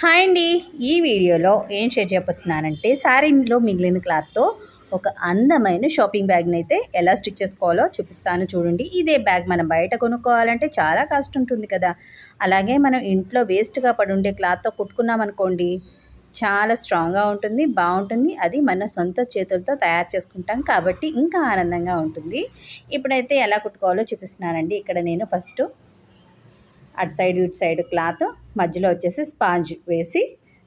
Hi అండి. ఈ వీడియోలో ఏం షేర్ చేయబోతున్నానంటే శారీలో మిగిలిన క్లాత్తో ఒక అందమైన షాపింగ్ బ్యాగ్ని అయితే ఎలా స్టిచ్ చేసుకోవాలో చూపిస్తాను చూడండి. ఇదే బ్యాగ్ మనం బయట కొనుక్కోవాలంటే చాలా కాస్ట్ ఉంటుంది కదా. అలాగే మనం ఇంట్లో వేస్ట్గా పడి ఉండే క్లాత్తో కుట్టుకున్నామనుకోండి చాలా స్ట్రాంగ్గా ఉంటుంది బాగుంటుంది. అది మన సొంత చేతులతో తయారు చేసుకుంటాం కాబట్టి ఇంకా ఆనందంగా ఉంటుంది. ఇప్పుడైతే ఎలా కుట్టుకోవాలో చూపిస్తున్నానండి. ఇక్కడ నేను ఫస్ట్ అటు సైడ్ ఇటు సైడ్ క్లాత్ మధ్యలో వచ్చేసి స్పాంజ్ వేసి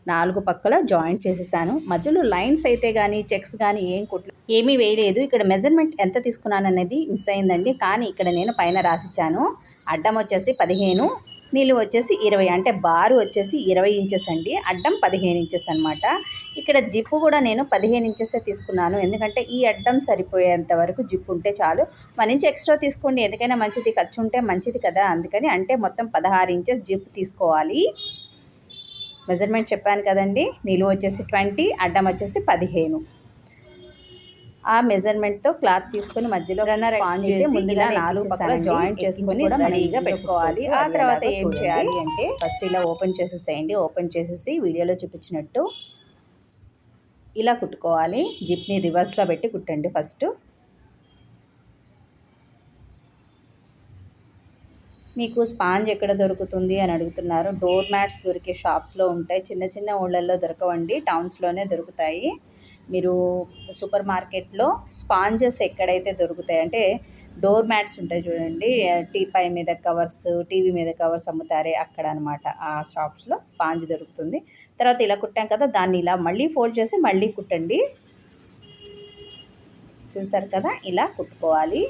నాలుగు పక్కల జాయింట్ చేసేసాను. మధ్యలో లైన్స్ అయితే కానీ చెక్స్ కానీ ఏం కుట్లు ఏమీ వేయలేదు. ఇక్కడ మెజర్మెంట్ ఎంత తీసుకున్నాను అనేది మిస్ అయిందండి. కానీ ఇక్కడ నేను పైన రాసిచ్చాను. అడ్డం వచ్చేసి పదిహేను నీళ్ళు వచ్చేసి ఇరవై అంటే బారు వచ్చేసి ఇరవై ఇంచెస్ అండి. అడ్డం పదిహేను ఇంచెస్ అనమాట ఇక్కడ జిప్పు కూడా నేను పదిహేను ఇంచెసే తీసుకున్నాను. ఎందుకంటే ఈ అడ్డం సరిపోయేంత వరకు జిప్పు ఉంటే చాలు. మన నుంచి ఎక్స్ట్రా తీసుకోండి. ఎందుకైనా మంచిది ఖర్చు ఉంటే మంచిది కదా అందుకని. అంటే మొత్తం పదహారు ఇంచెస్ జిప్ తీసుకోవాలి. మెజర్మెంట్ చెప్పాను కదండి. నిలువ వచ్చేసి ట్వంటీ అడ్డం వచ్చేసి పదిహేను. ఆ మెజర్మెంట్తో క్లాత్ తీసుకొని మధ్యలో స్పాంజ్ చేసి ముందుగా నాలుగు పక్కల జాయింట్ చేసుకొని రెడీగా పెట్టుకోవాలి. ఆ తర్వాత ఏం చేయాలి అంటే ఫస్ట్ ఇలా ఓపెన్ చేసేసేయండి. ఓపెన్ చేసేసి వీడియోలో చూపించినట్టు ఇలా కుట్టుకోవాలి. జిప్ని రివర్స్లో పెట్టి కుట్టండి ఫస్ట్. మీకు స్పాంజ్ ఎక్కడ దొరుకుతుంది అని అడుగుతున్నారు. డోర్ మ్యాట్స్ దొరికే షాప్స్లో ఉంటాయి. చిన్న చిన్న ఊళ్ళల్లో దొరకవండి. టౌన్స్లోనే దొరుకుతాయి. మీరు సూపర్ మార్కెట్లో స్పాంజెస్ ఎక్కడైతే దొరుకుతాయి అంటే డోర్ మ్యాట్స్ ఉంటాయి చూడండి టీపై మీద కవర్స్ టీవీ మీద కవర్స్ అమ్ముతారే అక్కడ అనమాట ఆ షాప్స్లో స్పాంజ్ దొరుకుతుంది. తర్వాత ఇలా కుట్టాం కదా దాన్ని ఇలా మళ్ళీ ఫోల్డ్ చేసి మళ్ళీ కుట్టండి. చూసారు కదా ఇలా కుట్టుకోవాలి.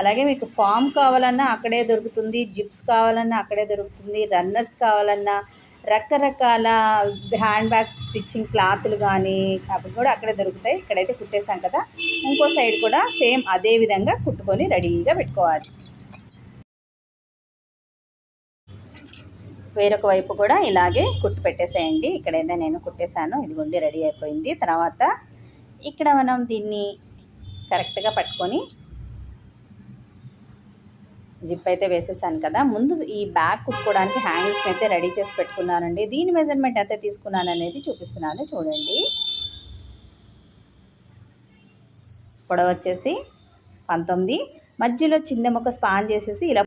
అలాగే మీకు ఫామ్ కావాలన్నా అక్కడే దొరుకుతుంది జిప్స్ కావాలన్నా అక్కడే దొరుకుతుంది రన్నర్స్ కావాలన్నా రకరకాల హ్యాండ్ బ్యాగ్స్ స్టిచ్చింగ్ క్లాత్లు కానీ అవి కూడా అక్కడే దొరుకుతాయి. ఇక్కడైతే కుట్టేశాం కదా. ఇంకో సైడ్ కూడా సేమ్ అదే విధంగా కుట్టుకొని రెడీగా పెట్టుకోవాలి. వేరొక వైపు కూడా ఇలాగే కుట్టు పెట్టేసేయండి. ఇక్కడైతే నేను కుట్టేశాను. ఇదిగోండి రెడీ అయిపోయింది. తర్వాత ఇక్కడ మనం దీన్ని కరెక్ట్గా పట్టుకొని జిప్ అయితే వేసేసాను కదా. ముందు ఈ బ్యాగ్ కుట్టుకోవడానికి హ్యాంగిల్స్ని అయితే రెడీ చేసి పెట్టుకున్నానండి. దీని మెజర్మెంట్ అయితే తీసుకున్నాను అనేది చూపిస్తున్నాను. చూడండి. పొడవ వచ్చేసి పంతొమ్మిది. మధ్యలో చిన్న మొక్క స్పాన్ చేసేసి ఇలా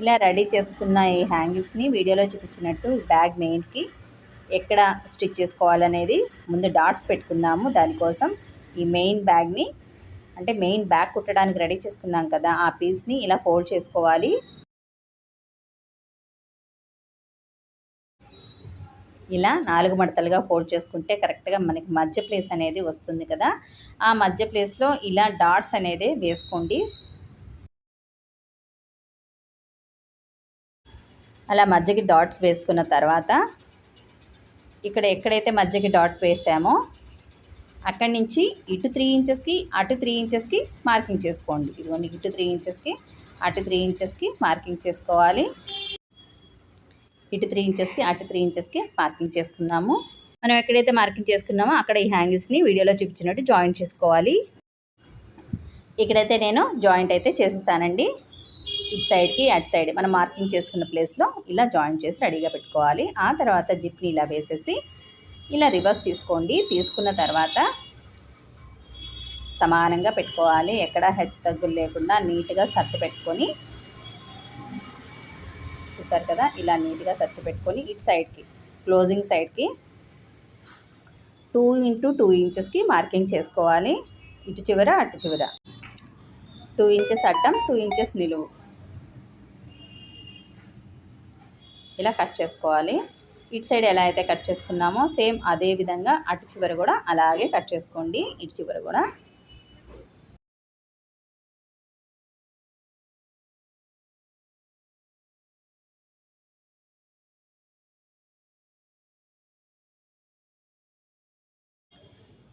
ఇలా రెడీ చేసుకున్న ఈ హ్యాంగిల్స్ని వీడియోలో చూపించినట్టు బ్యాగ్ మెయిన్కి ఎక్కడ స్టిచ్ చేసుకోవాలనేది ముందు డాట్స్ పెట్టుకున్నాము దానికోసం ఈ మెయిన్ బ్యాగ్ని అంటే మెయిన్ బ్యాక్ కుట్టడానికి రెడీ చేసుకున్నాం కదా ఆ పీస్ని ఇలా ఫోల్డ్ చేసుకోవాలి. ఇలా నాలుగు మడతలుగా ఫోల్డ్ చేసుకుంటే కరెక్ట్గా మనకి మధ్య ప్లేస్ అనేది వస్తుంది కదా. ఆ మధ్య ప్లేస్లో ఇలా డాట్స్ అనేది వేసుకోండి. అలా మధ్యకి డాట్స్ వేసుకున్న తర్వాత ఇక్కడ ఎక్కడైతే మధ్యకి డాట్ వేసామో అక్కడి నుంచి ఇటు త్రీ ఇంచెస్కి అటు త్రీ ఇంచెస్కి మార్కింగ్ చేసుకోండి. ఇదిగోండి ఇటు త్రీ ఇంచెస్కి అటు త్రీ ఇంచెస్కి మార్కింగ్ చేసుకోవాలి. ఇటు త్రీ ఇంచెస్కి అటు త్రీ ఇంచెస్కి మార్కింగ్ చేసుకుందాము. మనం ఎక్కడైతే మార్కింగ్ చేసుకున్నామో అక్కడ ఈ హ్యాంగిల్స్ని వీడియోలో చూపించినట్టు జాయింట్ చేసుకోవాలి. ఇక్కడైతే నేను జాయింట్ అయితే చేసేసానండి. ఇటు సైడ్కి అటు సైడ్ మనం మార్కింగ్ చేసుకున్న ప్లేస్లో ఇలా జాయింట్ చేసి రెడీగా పెట్టుకోవాలి. ఆ తర్వాత జిప్ని ఇలా వేసేసి ఇలా రివర్స్ తీసుకోండి. తీసుకున్న తర్వాత సమానంగా పెట్టుకోవాలి. ఎక్కడ హెచ్చు తగ్గులు లేకుండా నీట్గా సర్ది పెట్టుకొని చూసారు కదా? ఇలా నీట్గా సర్ది పెట్టుకొని ఇటు సైడ్కి క్లోజింగ్ సైడ్కి టూ ఇంటూ టూ ఇంచెస్కి మార్కింగ్ చేసుకోవాలి. ఇటు చివర అటు చివర. టూ ఇంచెస్ అడ్డం టూ ఇంచెస్ నిలువు. ఇలా కట్ చేసుకోవాలి. ఇటు సైడ్ ఎలా అయితే కట్ చేసుకున్నామో సేమ్ అదే విధంగా అటు చివర కూడా అలాగే కట్ చేసుకోండి. ఇటు చివర కూడా.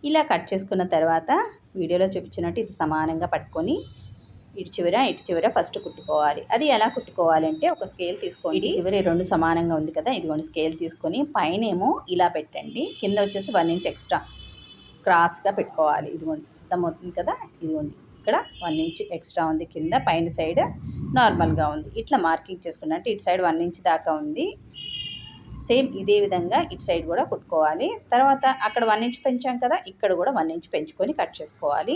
ఇలా కట్ చేసుకున్న తర్వాత వీడియోలో చూపించినట్టు ఇది సమానంగా పట్టుకొని ఇటు చివర ఇటు చివర ఫస్ట్ కుట్టుకోవాలి. అది ఎలా కుట్టుకోవాలంటే ఒక స్కేల్ తీసుకోండి. ఇటు చివరి రెండు సమానంగా ఉంది కదా ఇదిగోండి స్కేల్ తీసుకొని పైన ఏమో ఇలా పెట్టండి. కింద వచ్చేసి వన్ ఇంచ్ ఎక్స్ట్రా క్రాస్గా పెట్టుకోవాలి. ఇదిగోండి అర్థమవుతుంది కదా? ఇదిగోండి ఇక్కడ వన్ ఇంచ్ ఎక్స్ట్రా ఉంది కింద పైన సైడ్ నార్మల్గా ఉంది. ఇట్లా మార్కింగ్ చేసుకున్నా అంటే ఇటు సైడ్ వన్ ఇంచ్ దాకా ఉంది. సేమ్ ఇదే విధంగా ఇటు సైడ్ కూడా కుట్టుకోవాలి. తర్వాత అక్కడ వన్ ఇంచ్ పెంచాం కదా ఇక్కడ కూడా వన్ ఇంచ్ పెంచుకొని కట్ చేసుకోవాలి.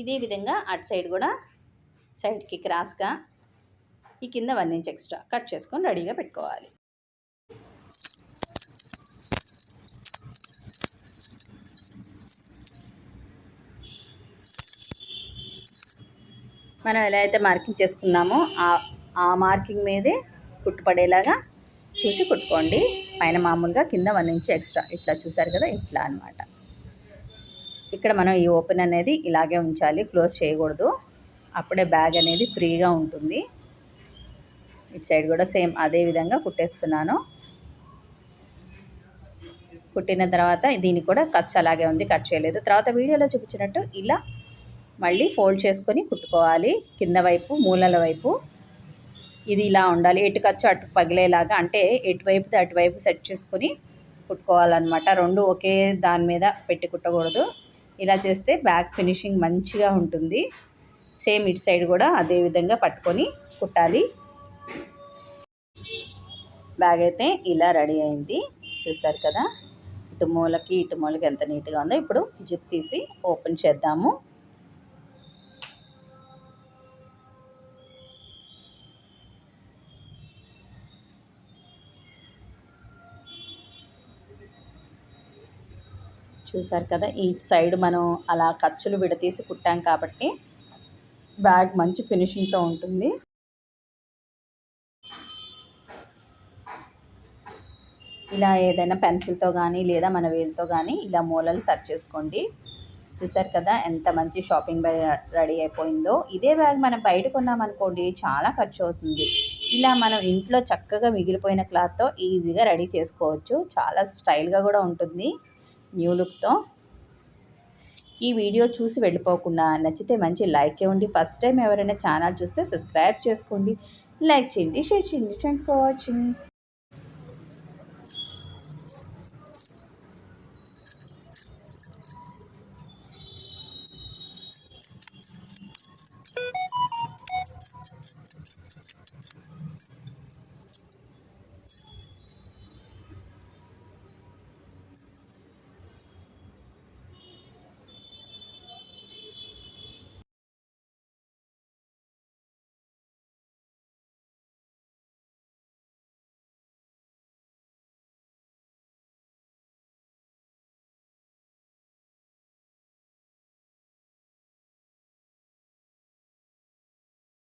ఇదే విధంగా అటు సైడ్ కూడా సైడ్కి క్రాస్గా ఈ కింద వన్ ఇంచ్ ఎక్స్ట్రా కట్ చేసుకొని రెడీగా పెట్టుకోవాలి. మనం ఎలా అయితే మార్కింగ్ చేసుకున్నామో ఆ మార్కింగ్ మీదే కుట్టుపడేలాగా చూసి కుట్టుకోండి. పైన మామూలుగా కింద వన్ ఇంచ్ ఎక్స్ట్రా ఇట్లా చూసారు కదా ఇట్లా అనమాట ఇక్కడ మనం ఈ ఓపెన్ అనేది ఇలాగే ఉంచాలి క్లోజ్ చేయకూడదు. అప్పుడే బ్యాగ్ అనేది ఫ్రీగా ఉంటుంది. ఇటు సైడ్ కూడా సేమ్ అదే విధంగా కుట్టేస్తున్నాను. కుట్టిన తర్వాత దీనికి కూడా ఖర్చు అలాగే ఉంది కట్ చేయలేదు. తర్వాత వీడియోలో చూపించినట్టు ఇలా మళ్ళీ ఫోల్డ్ చేసుకొని కుట్టుకోవాలి. కింద వైపు మూలల వైపు. ఇది ఇలా ఉండాలి. ఎటు ఖర్చు అటు పగిలేలాగా అంటే ఎటువైపుది అటువైపు సెట్ చేసుకొని కుట్టుకోవాలన్నమాట. రెండు ఒకే దాని మీద పెట్టి కుట్టకూడదు. ఇలా చేస్తే బ్యాక్ ఫినిషింగ్ మంచిగా ఉంటుంది. సేమ్ ఇటు సైడ్ కూడా అదే విధంగా పట్టుకొని కుట్టాలి. బ్యాగ్ అయితే ఇలా రెడీ అయింది. చూసారు కదా? ఇటు మూలకి ఇటు మూలకి ఎంత నీట్గా ఉందో ఇప్పుడు జిప్ తీసి ఓపెన్ చేద్దాము. చూసారు కదా ఈ సైడ్ మనం అలా ఖర్చులు విడతీసి కుట్టాం కాబట్టి బ్యాగ్ మంచి ఫినిషింగ్తో ఉంటుంది. ఇలా ఏదైనా పెన్సిల్తో కానీ లేదా మన వేలుతో కానీ ఇలా మూలలు సర్చ్ చేసుకోండి. చూసారు కదా ఎంత మంచి షాపింగ్ బ్యాగ్ రెడీ అయిపోయిందో. ఇదే బ్యాగ్ మనం బయట కొన్నామనుకోండి చాలా ఖర్చు అవుతుంది. ఇలా మనం ఇంట్లో చక్కగా మిగిలిపోయిన క్లాత్తో ఈజీగా రెడీ చేసుకోవచ్చు. చాలా స్టైల్గా కూడా ఉంటుంది. న్యూ లుక్తో. ఈ వీడియో చూసి వెళ్ళిపోకుండా నచ్చితే మంచి లైక్ ఇవ్వండి. ఫస్ట్ టైం ఎవరైనా ఛానల్ చూస్తే సబ్స్క్రైబ్ చేసుకోండి. లైక్ చేయండి షేర్ చేయండి. Thank for watching